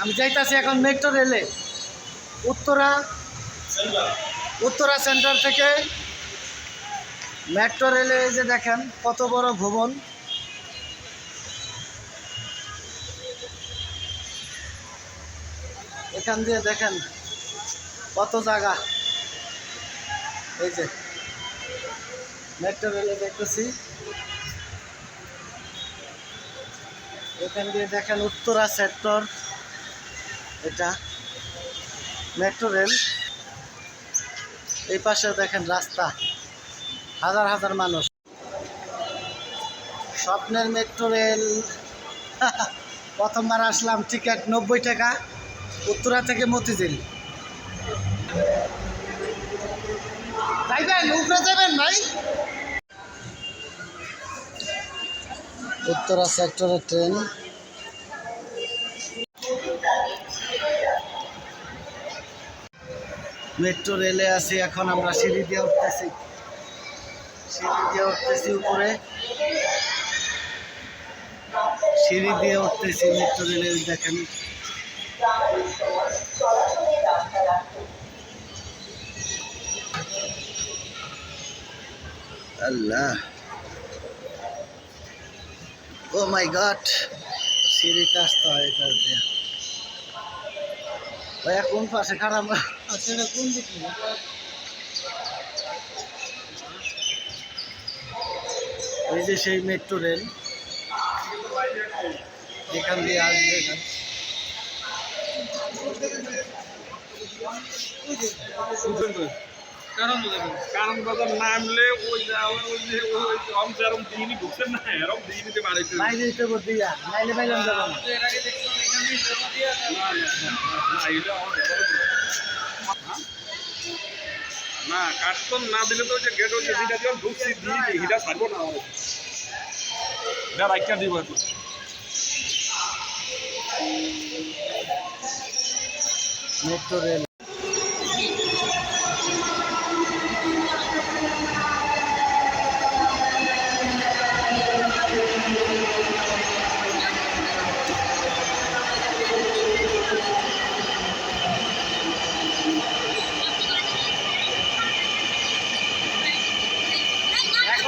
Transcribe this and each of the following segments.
আমি যাইতাছি এখন মেট্রো রেলে উত্তরা উত্তরা সেন্টার থেকে মেট্রো রেলে যে দেখেন, কত বড় ভবন। এখান দিয়ে দেখেন কত জায়গা। এই যে মেট্রো রেলে দেখতেছি। এখান দিয়ে দেখেন উত্তরা সেক্টর এটা মেট্রো রেল। এই পাশে দেখেন রাস্তা, হাজার হাজার মানুষ। স্বপ্নের মেট্রো রেল। প্রথমবার আসলাম টিকিট নব্বই টাকা, উত্তরা থেকে মতিঝিল। যাবেন উত্তরা সেক্টরের ট্রেন মেট্রো রেলে আছি, এখন আমরা সিঁড়ি দিয়ে উঠতেছি। সিঁড়ি দিয়ে উঠতেছি উপরে। সিঁড়ি দিয়ে উঠতেছি মেট্রো রেলে দেখেন। আল্লাহ। ও মাই গড, সিঁড়িতে আসতে হয় এটা পাশে খারাপ আচ্ছা এটা কোন দিক? এই যে সেই মেট্রো রেল এখান দিয়ে আসবে এখান। কারণ কারণ বাজার নামলে ওই যে ওই যে ওই অম যেরকম দিনই ঢুকছেন না এরকম দিনইতে বাড়াইতে না বাইরে দিতে বলতে ইয়া নাইলে বাইলাম যাব না এটা আমার? না কার্টন না দিলে তো যে গেট হচ্ছে যেটা দিয়ে ঢুকছি দিই হিটা ছাড়ব না আমার এটা দিব এখন মেট্রো রেল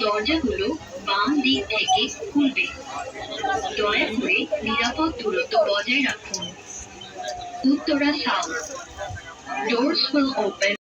দরজাগুলো বাম দিক থেকে খুলবে। দয়া করে নিরাপদ দূরত্ব বজায় রাখুন। Uttara south. Doors will open.